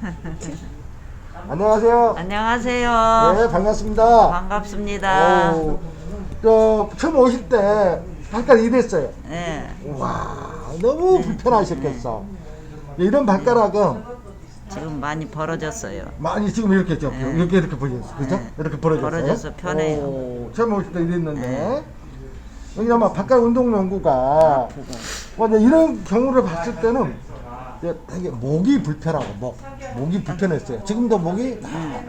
안녕하세요. 안녕하세요. 네, 반갑습니다. 반갑습니다. 오, 저 처음 오실 때 발가락 이랬어요. 네. 와, 너무 불편하셨겠어. 이런 발가락은 지금 많이 벌어졌어요. 많이 지금 이렇게 죠 네. 이렇게 이렇게 벌어졌어, 그죠? 네. 이렇게 벌어졌어요. 벌어져서 편해요. 오, 처음 오실 때 이랬는데 네. 왜냐면 발가락 운동 연구가 뭐 이제 이런 경우를 봤을 때는 되게 목이 불편하고 목 목이 불편했어요. 지금도 목이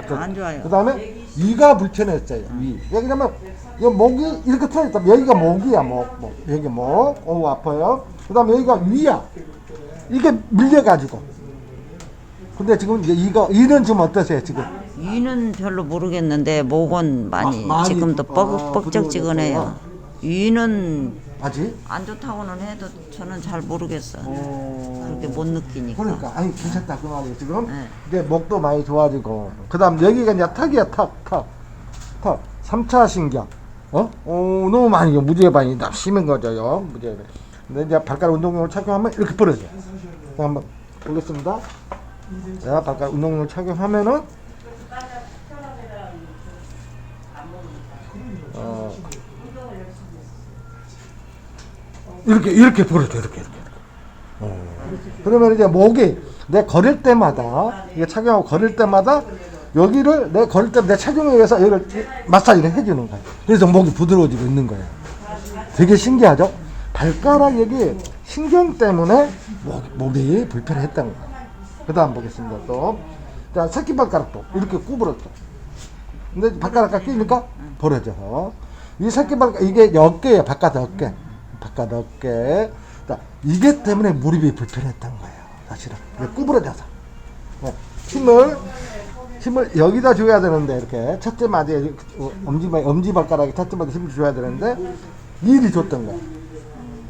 안 좋아요. 그 다음에 위가 불편했어요. 위. 왜냐면 이 목이 이렇게 틀어졌다. 여기가 목이야 목, 목. 여기 목. 오 아파요. 그 다음에 여기가 위야. 이게 밀려가지고. 근데 지금 이제 이거 이는 좀 어떠세요 지금? 위는 별로 모르겠는데 목은 많이, 마- 많이 지금도 아, 뻑 뻑적지근해요. 위는 아직? 안 좋다고는 해도 저는 잘 모르겠어요. 어... 그렇게 못 느끼니까. 그러니까. 아니 괜찮다. 그 말이에요. 지금 네. 이제 목도 많이 좋아지고. 그다음 여기가 이제 턱이야 턱턱턱 3차 신경. 어? 오 너무 많이 무지개 반이 다 심한 거죠 무지개 반. 근데 이제 발가락 운동용을 착용하면 이렇게 벌어져요. 자, 한번 보겠습니다. 자 발가락 운동용을 착용하면은 어, 이렇게 이렇게 벌어져 이렇게 이렇게 그러면 이제 목이 내 걸을 때마다 이게 착용하고 걸을 때마다 여기를 내 걸을 때 내 착용에 의해서 여기를 마사지를 해주는 거예요. 그래서 목이 부드러워지고 있는 거예요. 되게 신기하죠? 발가락 여기 신경 때문에 목, 목이 불편했던 거예요. 그 다음 보겠습니다. 또. 자, 새끼발가락도 이렇게 구부렸죠. 근데 발가락가 끼니까 벌어져. 이 새끼발가락, 이게 어깨예요. 바깥 어깨. 자, 이게 때문에 무릎이 불편했던 거예요. 사실은. 구부러져서. 네. 힘을, 힘을 여기다 줘야 되는데, 이렇게. 첫째 마디에, 어, 엄지, 엄지 발가락에 첫째 마디에 힘을 줘야 되는데, 미리 줬던 거예요.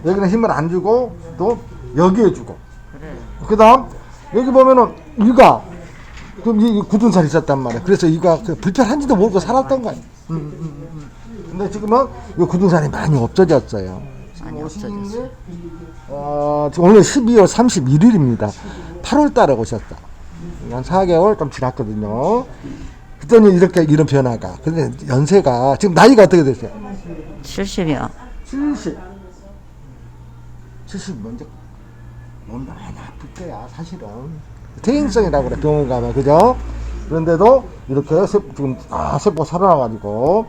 여기는 힘을 안 주고, 또 여기에 주고. 그래. 그 다음, 여기 보면은, 이가, 그럼 이 굳은 살이 있었단 말이야. 그래서 이가 그 불편한지도 모르고 살았던 거야. 음, 음, 음, 음. 근데 지금은 이 굳은 살이 많이 없어졌어요. 많이 없어졌어요. 게, 어, 오늘 12월 31일입니다. 8월 달에 오셨다. 한 4개월 좀 지났거든요. 그때는 이렇게 이런 변화가. 근데 연세가, 지금 나이가 어떻게 되세요? 70이요. 70. 70 먼저 몸 많이 아플 때야 사실은 퇴행성이라고 그래 병원 가면 그죠? 그런데도 이렇게 세, 지금 아 세포 살아나가지고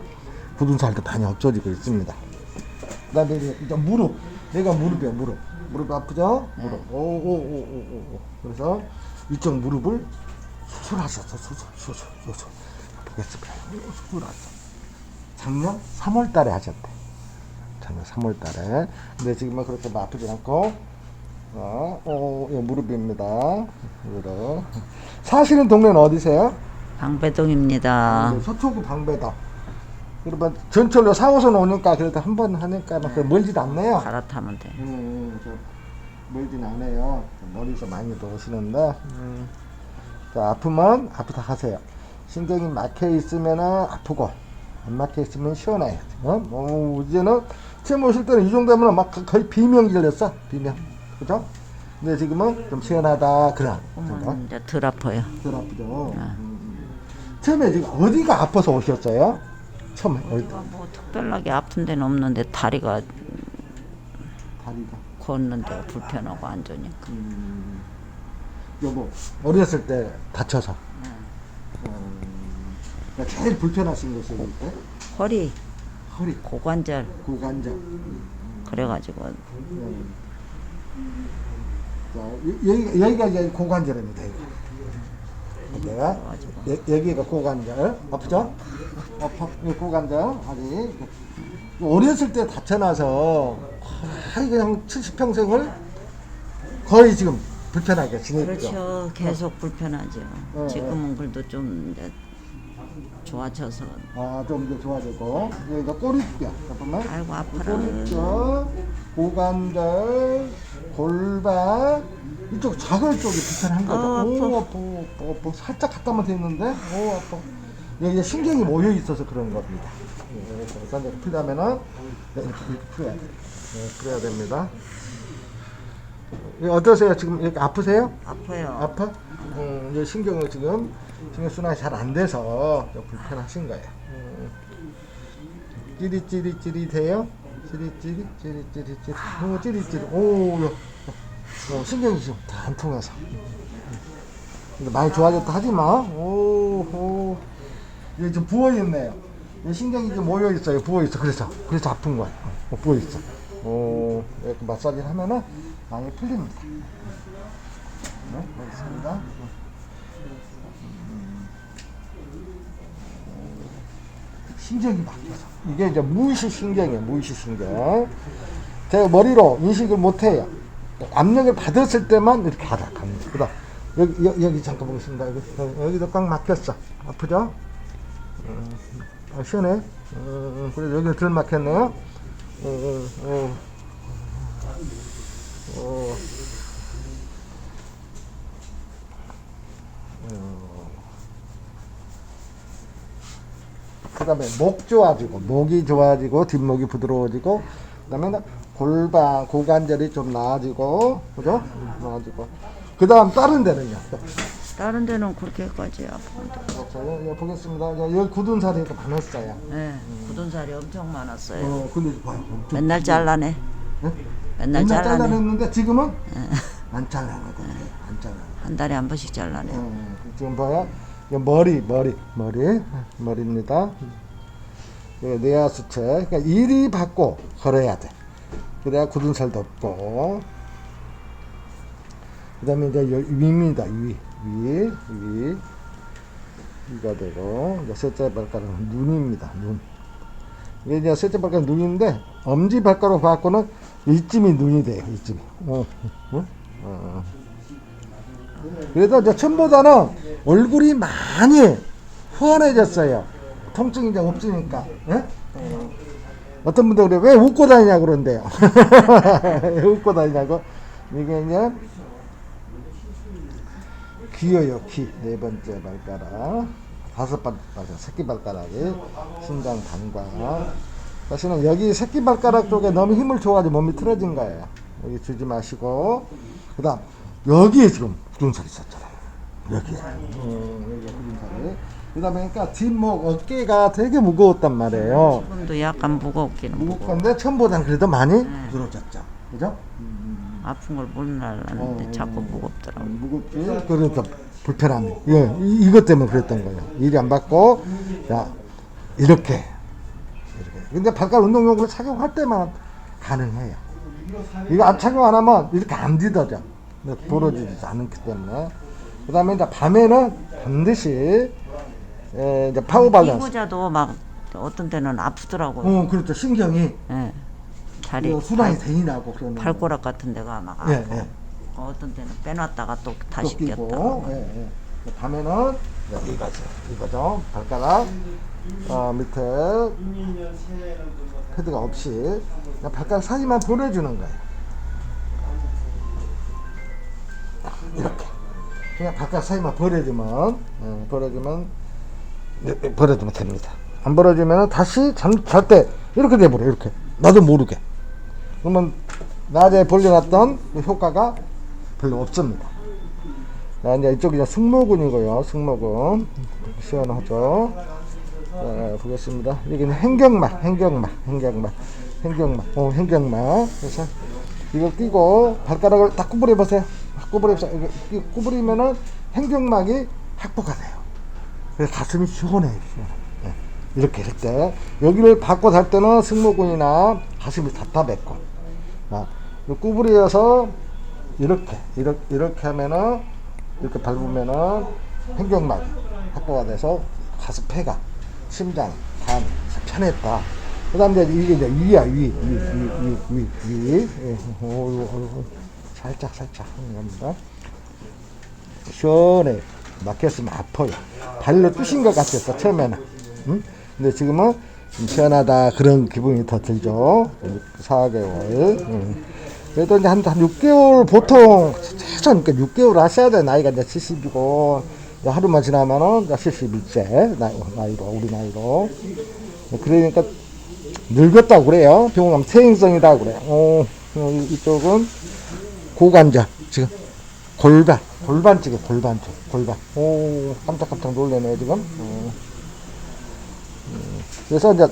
굳은 살도 많이 없어지고 있습니다. 그다음에 이제 무릎 내가 무릎이야 무릎 무릎 아프죠? 무릎 오오오오오 그래서 이쪽 무릎을 수술하셨어 수술 수술 수술 보겠습니다 수술하셨어 작년 3월달에 하셨대. 작년 3월 달에. 근데 지금은 그렇게 뭐 아프진 않고, 어, 어, 이 무릎입니다. 무릎. 사시는 동네는 어디세요? 방배동입니다. 네, 서초구 방배다. 그러면 전철로 4호선 오니까 그래도 한 번 하니까 막 그렇게 멀지도 않네요. 갈아타면 돼. 음, 저 멀진 않아요. 멀리서 많이 오시는데, 음. 자, 아프면 아프다 하세요. 신경이 막혀 있으면 아프고, 안 막혀 있으면 시원해요. 어? 어, 이제는 처음 오실 때는 이 정도면 막 거의 비명 질렸어. 비명. 그죠? 근데 지금은 좀 시원하다. 그런. 몸은 이제 덜 아파요. 덜 아프죠. 음. 처음에 지금 어디가 아파서 오셨어요? 처음에 어디? 뭐 특별하게 아픈 데는 없는데 다리가 다리가. 걷는 데가 불편하고 안 좋으니까. 음, 여보 어렸을 때 다쳐서. 음, 제일 불편하신 것이 때 허리, 허리. 고관절. 고관절. 그래가지고. 음. 자, 여- 여기, 여기가 이제 고관절입니다 여기 가 내가 여, 여기가 고관절 아프죠? 아파 이 고관절 아직 어렸을 때 다쳐나서 거의 그냥 70평생을 거의 지금 불편하게 지냈죠 그렇죠. 계속 불편하죠. 어, 지금은 그래도 좀 이제 좋아져서 아, 좀 더 좋아지고. 여기가 꼬리뼈. 잠깐만. 아이고 아파라. 꼬리뼈, 고관절, 골반. 이쪽 자글 쪽이 불편한 거죠. 아, 오, 아파, 아파, 아파. 살짝 갖다만 됐는데, 오, 아파. 여기 이제 신경이 모여 있어서 그런 겁니다. 예, 그래서 이제 풀려면은 네, 이렇게, 이렇게 풀어야 돼요. 네, 풀어야 됩니다. 예, 어떠세요? 지금 이렇게 아프세요? 아파요. 아파? 음, 이제 신경을 지금 신경 순환이 잘 안 돼서 좀 불편하신 거예요. 음. 찌릿찌릿찌릿해요. 찌릿찌릿 찌릿찌릿 찌릿. 오 찌릿찌릿. 오, 야. 어, 신경이 지금 다안 통해서. 근데 많이 좋아졌다 하지 마. 오, 오. 이게 좀 부어 있네요. 이 신경이 좀 모여 있어요. 부어 있어. 그래서 그래서 아픈 거야. 어, 부어 있어. 오, 이렇게 마사지를 하면은 많이 풀립니다. 네, 알겠습니다. 신경이 바뀌어서 이게 이제 무의식 신경이에요. 무의식 신경. 제가 머리로 인식을 못해요. 압력을 받았을 때만 이렇게 갑니다. 그다음 여기 여기, 여기 잠깐 보겠습니다. 여기 여기- 여기도 꽉 막혔어. 아프죠? 음, 아, 시원해. 음, 그래 여기 덜 막혔네요. 어, 어, 어, 어. 그 다음에 목 좋아지고 목이 좋아지고 뒷목이 부드러워지고 그 다음에 골반 고관절이 좀 나아지고 그죠? 나아지고 그 다음 다른 데는요 다른 데는 그렇게까지 아픈데. 자, 여기, 여기 보겠습니다 자, 여기 굳은 살이 이렇게 많았어요 네, 굳은 살이 엄청 많았어요. 어 근데 봐요 엄청 맨날 잘라내. 네? 맨날 맨날 잘라내. 잘라냈는데 지금은 안 잘라거든 안 잘라 한 달에 한 번씩 잘라내. 어, 지금 봐요 머리 머리 머리 머리입니다 이거 뇌하수체 그러니까 이리 받고 걸어야 돼 그래야 굳은 살도 없고 그 다음에 이제 여- 위입니다 위 위, 위. 위가 되고 이제 셋째 발가락은 눈입니다 눈 이게 이제 셋째 발가락 눈인데 엄지 발가락 받고는 이쯤이 눈이 돼요 이쯤이 어, 어? 어. 그래서 이제 처음보다는 얼굴이 많이 후원해졌어요. 통증이 이제 없으니까. 예? 어떤 분들 그래 왜 웃고 다니냐 그런데요. 왜 웃고 다니냐고 이게 이제 귀여요 귀 네 번째 발가락 다섯 번째 새끼 발가락이 신장 단관 사실은 여기 새끼 발가락 쪽에 너무 힘을 줘가지고 몸이 틀어진 거예요. 여기 주지 마시고 그다음 여기에 지금 굳은살이 있었잖아요. 여기에 어, 여기 굳은살이 그다음에 그러니까 뒷목 어깨가 되게 무거웠단 말이에요. 지금도 약간 무겁기는 무거워. 무겁건데 처음보다는 그래도 많이 부드러졌죠. 그죠? 아픈 걸 몰랐는데 어, 자꾸 어, 무겁더라고. 무겁지. 그러니까 불편함이. 예, 이, 이것 때문에 그랬던 거예요. 일이 안 받고, 자, 이렇게. 이렇게. 근데 발가락 운동용으로 착용할 때만 가능해요. 이거 안 착용 안 하면 이렇게 안 뒤더져. 부러지지 않기 때문에. 그 다음에 이제 밤에는 반드시, 에, 이제 파워 밸런스. 이부자도 막 어떤 때는 아프더라고요. 어, 그렇죠. 신경이 예. 다리 이거 수당이 발, 되냐고 그러는. 발가락 같은 데가 막 예, 아프고 예. 어떤 때는 빼놨다가 또또 다시 끼고, 꼈다. 예, 예. 그 밤에는 네, 이거죠. 이거죠. 발가락 어, 밑에 패드가 없이 그냥 발가락 사이만 보내주는 거예요. 이렇게 그냥 발가락 사이만 버려주면 예, 네, 버려주면 됩니다. 안 버려주면 다시 잠잘 때 이렇게 돼버려 이렇게 나도 모르게 그러면 낮에 벌려놨던 그 효과가 별로 없습니다. 자, 이제 이쪽이 이제 승모근이고요. 승모근. 시원하죠. 자, 보겠습니다. 여기는 행경막, 행경막, 행경막, 행경막, 어, 행경막. 그래서 이거 끼고 발가락을 딱 구부려 보세요. 구부려 보세요. 구부리면은 행경막이 확보가 돼요. 그래서 가슴이 시원해요. 시원해. 예. 이렇게 할 때. 여기를 받고 살 때는 승모근이나 가슴이 답답했고. 아, 이 구부려서 이렇게, 이렇게, 이렇게 하면은, 이렇게 밟으면은 횡격막이 확보가 돼서 가슴 폐가, 심장, 간, 편했다. 그 다음 이제 이게 이제 위야, 위, 위, 위, 위, 위, 위. 예, 오, 오, 오, 살짝, 살짝 겁니다. 시원해. 막혔으면 아파요. 발로 쑤신 것 같았어, 처음에는. 응? 근데 지금은 좀 시원하다. 그런 기분이 더 들죠. 4개월. 응. 그래도 이제 한, 한 6개월 보통, 최소한 그러니까 6개월 하셔야 돼. 나이가 이제 70이고, 하루만 지나면은 이제 71세. 나이, 나이로, 우리 나이로. 그러니까 늙었다고 그래요. 병원 가면 퇴행성이다 그래요. 어, 이쪽은 고관절, 지금 골반, 골반 쪽에 골반 쪽 골반. 오 깜짝깜짝 놀래네 지금. 어. 음, 그래서 이제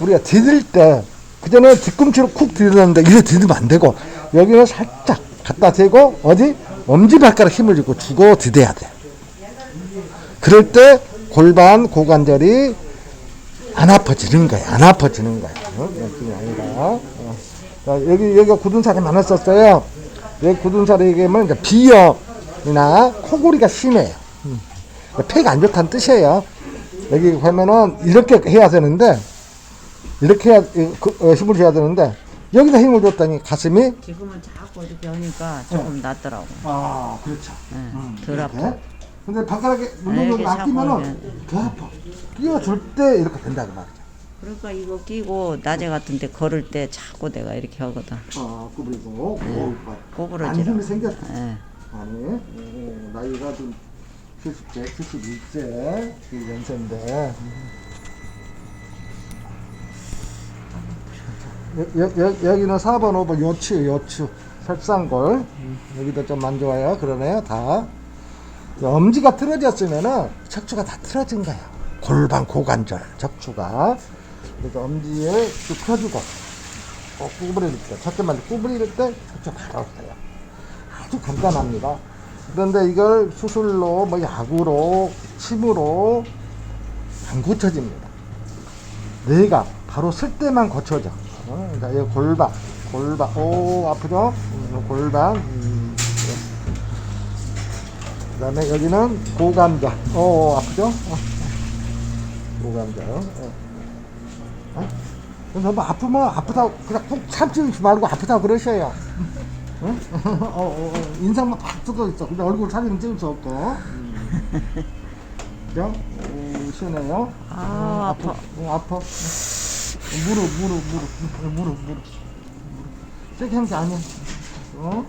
우리가 디딜 때 그전에 뒤꿈치로 쿡 디드는데 이래 디디면 안 되고 여기는 살짝 갖다 대고 어디? 엄지발가락 힘을 주고 주고 디뎌야 돼. 그럴 때 골반 고관절이 안 아파지는 거야 안 아파지는 거야. 어? 그게 아니라. 어. 자, 여기 여기가 굳은 살이 많았었어요 여기 굳은 살이 얘기하면 비염이나 코골이가 심해요. 음. 폐가 안 좋다는 뜻이에요. 여기 보면은 이렇게 해야 되는데 이렇게 해야 그, 어, 힘을 줘야 되는데 여기다 힘을 줬더니 가슴이 지금은 자꾸 이렇게 하니까 조금 낫더라고. 아 그렇죠. 예, 덜 아파. 근데 발가락에 이렇게 운동력이 자꾸 아끼면은 더 아파. 끼워줄 때 이렇게 된다고 말이죠 그러니까 이거 끼고 낮에 같은데 걸을 때 자꾸 내가 이렇게 하거든. 아 구부리고. 꼬부러지라. 힘이 생겼어 예. 아니 오, 나이가 좀 70대 71세 이 연세인데. 여, 여, 여, 여기는 4번 5번 요추 요추. 설상골 여기도 좀 안 좋아요. 그러네요 다. 엄지가 틀어졌으면은 척추가 다 틀어진 거야 골반 고관절 척추가 그래서 엄지에 쭉 펴주고 꼭 구부릴 때 첫째만 구부릴 때 척추 바로 없어요 아주 간단합니다. 그런데 이걸 수술로, 뭐 약으로, 침으로 안 고쳐집니다. 뇌가 바로 쓸 때만 고쳐져. 어, 자, 이 골반, 골반, 오, 아프죠? 음, 골반. 음, 그 다음에 여기는 고관절. 오, 아프죠? 어. 고관절. 어. 어? 뭐 아프면 아프다고 그냥 꾹 참지 말고 아프다고 그러셔요. 응? 어, 어, 어, 인상만 팍 뜯어 있어. 근데 얼굴 사진은 찍을 수 없고. 음. 그죠? 오, 시원해요. 아, 아파. 어, 아파. 무릎, 무릎, 무릎, 무릎, 무릎, 무릎. 세게 한게 아니야. 어?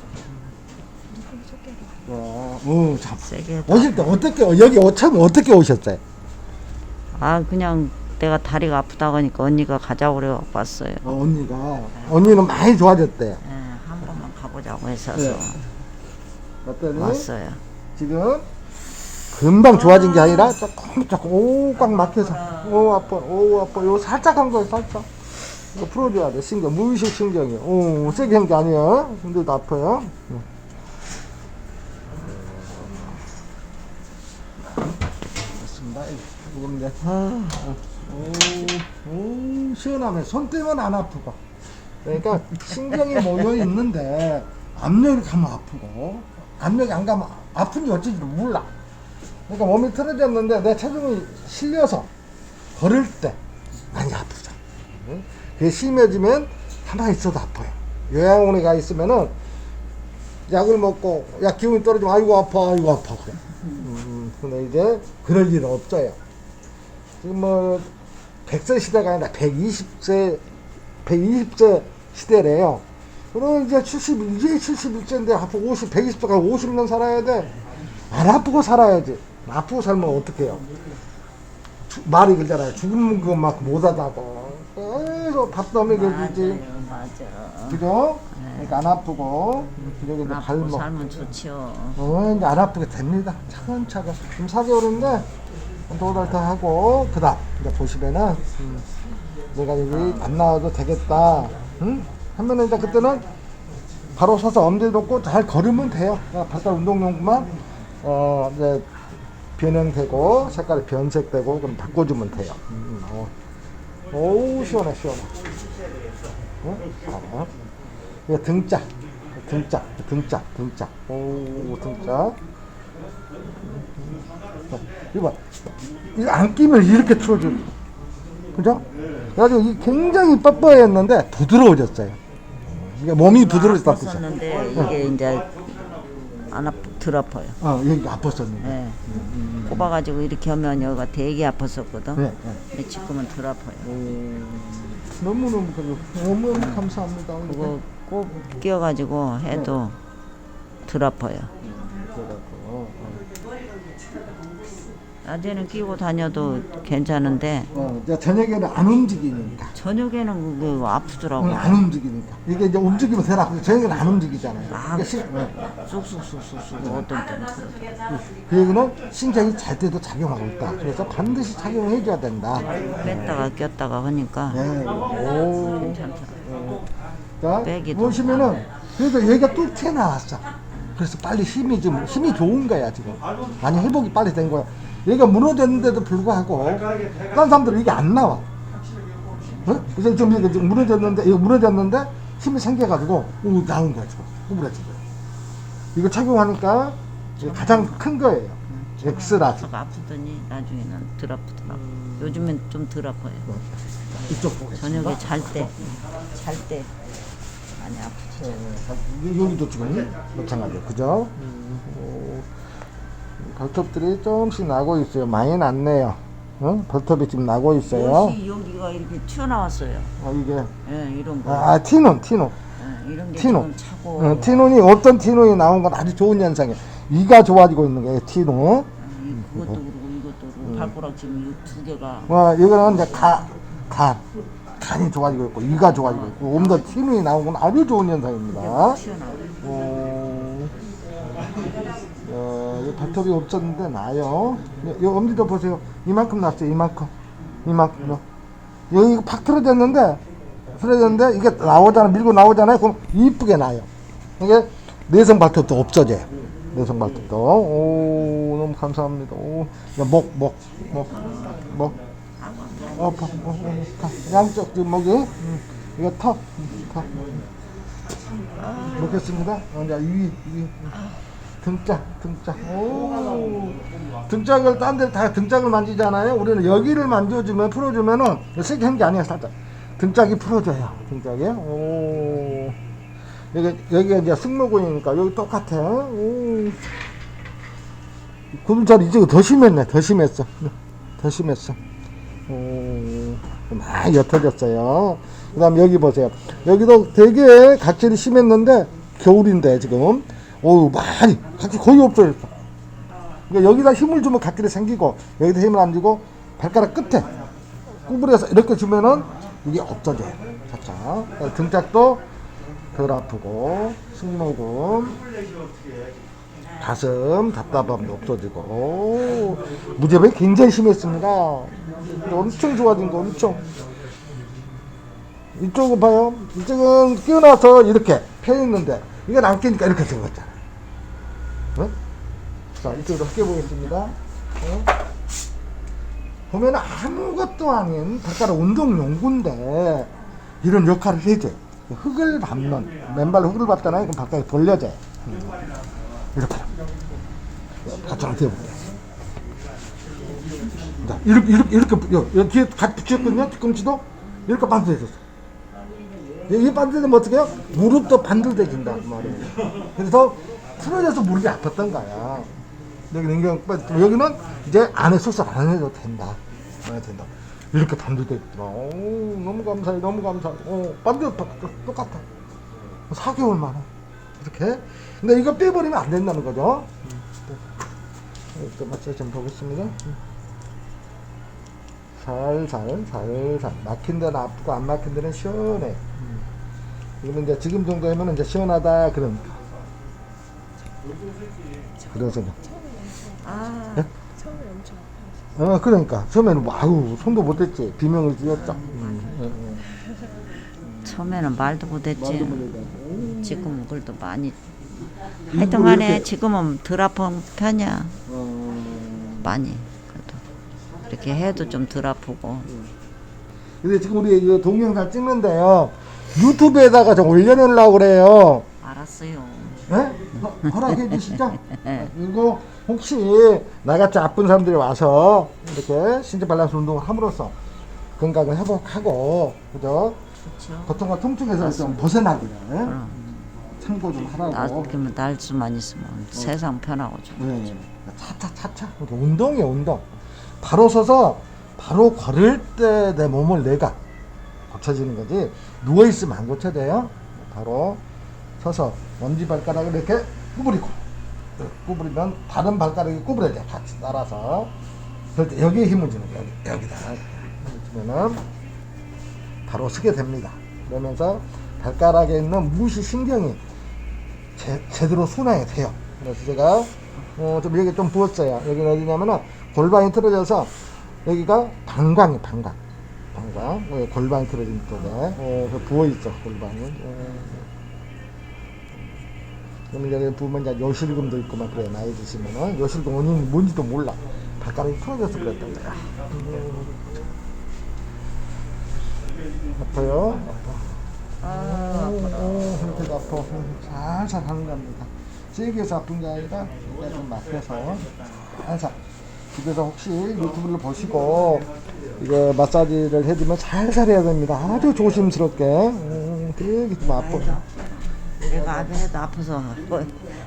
자, 오, 참. 세게. 오실 때 어떻게, 여기 어- 처음 어떻게 오셨어요? 아 그냥 내가 다리가 아프다고 하니까 언니가 가자고 그래 갖고 왔어요. 어, 언니가. 언니는 많이 좋아졌대요. 예, 한 번만 가보자고 해서 네. 그랬더니? 왔어요. 지금? 금방 좋아진 게 아니라 조금 조금 오꽉 막혀서. 오 아파 오 아파. 요 살짝 한 거예요 살짝. 이거 풀어줘야 돼 신경. 무의식 신경이 오 세게 한 게 아니야 근데도 아파요. 응. 됐습니다. 무겁네 아, 오, 오 시원하면 손 떼면 안 아프고. 그러니까 신경이 모여 있는데 압력이 가면 아프고 압력이 안 가면 아픈지 어쩐지도 몰라. 그러니까 몸이 틀어졌는데 내 체중이 실려서 걸을 때 많이 아프죠 응? 그게 심해지면 가만히 있어도 아파요. 요양원에 가 있으면은 약을 먹고 약 기운이 떨어지면 아이고 아파 아이고 아파 그래 음, 근데 이제 그럴 일은 없어요. 지금 뭐 100세 시대가 아니라 120세 120세 시대래요 그럼 이제 70 이제 71세인데 앞으로 50 120세까지 50년 살아야 돼 안 아프고 살아야지 아프고 살면 어떡해요 주- 말이 그러잖아요 죽은 것만큼 못하다고 계속 밥도 안 먹여주지 맞아. 그죠? 그러니까 안 아프고 여기 이제 아프고 발목 살면 좋지요. 어, 이제 안 아프게 됩니다. 차근차근. 지금 4개월인데, 도달 더 하고, 그 다음, 이제 보시면은, 음, 내가 여기 안 나와도 되겠다. 응? 하면은 이제 그때는 바로 서서 엄지 놓고 잘 걸으면 돼요. 그냥 발달 운동용구만, 어, 이제 변형되고, 색깔이 변색되고, 그럼 바꿔주면 돼요. 음, 어. 오우, 시원해, 시원해. 응? 어? 등짝, 등짝, 등짝, 등짝. 오, 등짝. 자, 이거 봐. 이거 안 끼면 이렇게 틀어줘. 그죠? 그래가지고 이 굉장히 뻣뻣했는데 부드러워졌어요. 이게 몸이 부드러워졌다 뜻이야. 아팠었는데 이게 이제 안 아프 덜 아파요. 어, 여기 아팠었는데. 예. 꼽아가지고 이렇게 하면 여기가 되게 아팠었거든. 네, 네. 근데 지금은 덜 아파요. 너무너무, 그- 너무너무 감사합니다. 그거 꼭 끼워가지고 해도 덜 아파요. 그래갖고. 어, 낮에는 끼고 다녀도 괜찮은데 어, 이제 저녁에는 안 움직이니까. 저녁에는 그 아프더라고. 응, 안 움직이니까. 이게 이제 움직이면 되나? 근데 저녁에는 안 움직이잖아요. 아, 그러니까 신- 어. 쑥쑥쑥쑥쑥 어떤 때는. 그 얘기는 신장이 잘 때도 작용하고 있다. 그래서 반드시 착용해줘야 된다. 뺐다가 꼈다가 하니까 네. 오. 자, 빼기도 보시면은 그래도 얘가 뚝 튀어나왔어. 그래서 빨리 힘이 좀 힘이 좋은 거야 지금. 많이 회복이 빨리 된 거야. 얘가 무너졌는데도 불구하고 다른 사람들은 이게 안 나와. 어? 그래서 좀 이게 좀 무너졌는데 이거 무너졌는데 힘이 생겨가지고 오 나온 거야 지금 구부러진 거야. 이거 착용하니까 이게 가장 큰 거예요. 엑스라지. 아파가 아프더니 나중에는 덜 아프더라고. 요즘엔 좀 덜 아파요. 이쪽 보겠습니다. 저녁에 잘 때, 잘 때 많이 아프지. 네, 여기도 지금 마찬가지예요. 그죠? 오, 벌톱들이 조금씩 나고 있어요. 많이 났네요. 응? 벌톱이 지금 나고 있어요. 옷이 여기가 이렇게 튀어나왔어요. 아, 이게. 예, 이런 거. 아, 티논, 티논. 예, 이런 게. 지금 차고. 어, 티논이 어떤 티논이 나온 건 아주 좋은 현상이에요. 이가 좋아지고 있는 거예요, 티논. 이- 그것도 그렇고 이것도 그렇고 발가락 지금 이 두 개가 와, 이거는 이제 간, 간. 간이 좋아지고 있고, 이가 좋아지고 있고, 좀더 티논이 나온 건 아주 좋은 현상입니다. 튀어나와요. 오. 발톱이 없었는데 나요. 이 엄지도 보세요. 이만큼 났어요. 이만큼. 이만큼. 여기 팍 틀어졌는데, 틀어졌는데 이게 나오잖아. 밀고 나오잖아요. 그럼 이쁘게 나요. 이게 내성 발톱도 없어져요. 내성 발톱도. 오, 너무 감사합니다. 오, 야, 목, 목, 목, 목. 어, 어, 어, 어, 가. 양쪽 목이. 음, 이거 턱, 음, 턱. 먹겠습니다. 어, 이제 위, 위. 등짝, 등짝. 오. 등짝을 딴 데 다 등짝을 만지잖아요. 우리는 여기를 만져주면 풀어주면은 세게 한 게 아니야, 살짝. 등짝이 풀어져요. 등짝이. 오. 여기 여기가 이제 승모근이니까 여기 똑같아. 오. 구름살 이제 더 심했네. 더 심했어. 더 심했어. 오, 많이 옅어졌어요. 그 다음 여기 보세요. 여기도 되게 각질이 심했는데, 겨울인데, 지금. 오, 많이, 각질 거의 없어졌어. 그러니까 여기다 힘을 주면 각질이 생기고, 여기다 힘을 안 주고, 발가락 끝에 구부려서 이렇게 주면은 이게 없어져요. 차차. 등짝도 덜 아프고, 승모근, 가슴 답답함도 없어지고 오, 무제병이 굉장히 심했습니다. 엄청 좋아진 거 엄청. 이쪽은 봐요. 이쪽은 끼어나서 이렇게 펴 있는데 이건 안 끼니까 이렇게 된 거잖아. 어? 자 이쪽으로 함께 보겠습니다. 어? 보면 아무것도 아닌 발가락 운동 용구인데 이런 역할을 해줘요. 흙을 밟는 맨발로 흙을 밟잖아요. 그럼 발가락이 벌려져요. 이렇게 한번 해볼게요. 자, 이렇게, 이렇게, 이렇게, 여, 여기 뒤에 같이 붙였거든요, 뒤꿈치도. 이렇게 반들해졌어. 이 반들되면 어떻게 해요? 무릎도 반들대진다, 그 말이에요. 그래서 풀어져서 무릎이 아팠던 거야. 여기 냉경, 여기는 이제 안에 수술 안 해도 된다. 안 해도 된다. 이렇게 반들돼 있더라. 오, 너무 감사해, 너무 감사해. 오, 반들 똑같아. 4개월 만에. 이렇게. 근데 이거 빼버리면 안 된다는 거죠. 이렇게 맞춰 좀 보겠습니다. 살살, 살살. 막힌 데는 아프고 안 막힌 데는 시원해. 그러면 이제 지금 정도면 이제 시원하다 그러니까. 그래서 뭐. 아, 어, 그러니까. 처음에는 뭐, 아우, 손도 못 댔지. 비명을 지었죠. 음, 예, 예. 처음에는 말도 못했지. 지금은 그래도 많이. 하여튼 간에 이렇게- 지금은 덜 아픈 편이야. 어, 많이. 그래도 이렇게 해도 좀 덜 아프고. 근데 지금 우리 이거 동영상 찍는데요. 유튜브에다가 좀 올려놓으려고 그래요. 알았어요. 예? 허- 허락해 주시죠? 그리고 혹시 나같이 아픈 사람들이 와서 이렇게 신체 밸런스 운동을 함으로써 건강을 회복하고, 그죠? 그렇죠. 고통과 통증에서 좀 벗어나기를 그럼 참고 좀 하라고. 나기면 날 수만 있으면 세상 편하고 좀. 네. 차차 차차 이렇게 운동이에요 운동 바로 서서 바로 걸을 때 내 몸을 내가 고쳐지는 거지 누워 있으면 안 고쳐져요. 바로 서서 엄지 발가락을 이렇게 구부리고 구부리면 다른 발가락이 구부러져 같이 따라서. 그럴 때 여기에 힘을 주는 거야 여기, 여기다. 힘을 주면은 바로 서게 됩니다. 그러면서 발가락에 있는 무시 신경이 제, 제대로 순환이 돼요. 그래서 제가 어, 좀 여기 좀 부었어요. 여기는 어디냐면은 골반이 틀어져서 여기가 방광이 방광 방광 어, 골반이 틀어진 쪽에. 어, 그 부어있죠 골반이 어. 그러면 여기 보면 이제 요실금도 있고 막 그래 나이 드시면은. 요실금 원인이 뭔지도 몰라. 발가락이 풀어져서 그랬던 거야. 음. 아파요? 아파 아, 오, 오, 이렇게 아파. 살살 하는 겁니다. 세게 해서 아픈 게 아니라 좀 막혀서. 살살 집에서 혹시 유튜브를 보시고 이거 마사지를 해주면 살살 해야 됩니다 아주 조심스럽게 음, 되게 좀 아파 내가 안 해도 아파서 뭐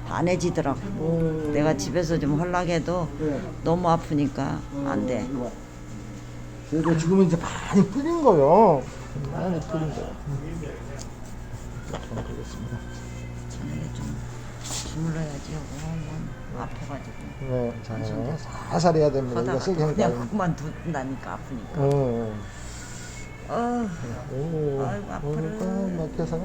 안 해지더라고. 음. 내가 집에서 좀 헐락해도 네. 너무 아프니까 안 돼. 그리고 지금은 이제 많이 풀린 거요. 많이 풀린 거요. 저녁에 좀 주물러야지. 어, 아파가지고. 네, 자, 살살 해야 됩니다. 이거 세게 하니까. 그냥 그만 둔다니까 아프니까. 어, 어, 오, 아이고, 아파라. 어, 막혀서.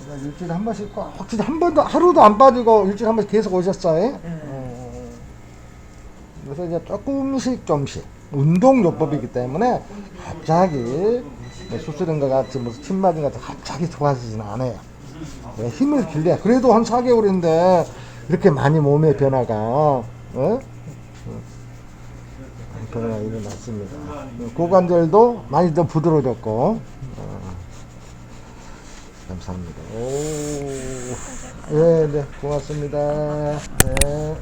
제가 일주일에 한 번씩 꼭, 진짜 한 번도, 하루도 안 빠지고 일주일에 한 번씩 계속 오셨어요. 어, 그래서 이제 조금씩 좀씩 운동요법이기 때문에 갑자기 수술인 것 같이 무슨 침 맞은 것 같이 갑자기 좋아지지는 않아요. 네, 힘을 길래 그래도 한 4개월인데 이렇게 많이 몸의 변화가 어? 어, 변화가 일어났습니다. 고관절도 많이 더 부드러워졌고 어, 감사합니다. 오, 네, 네, 고맙습니다. 네.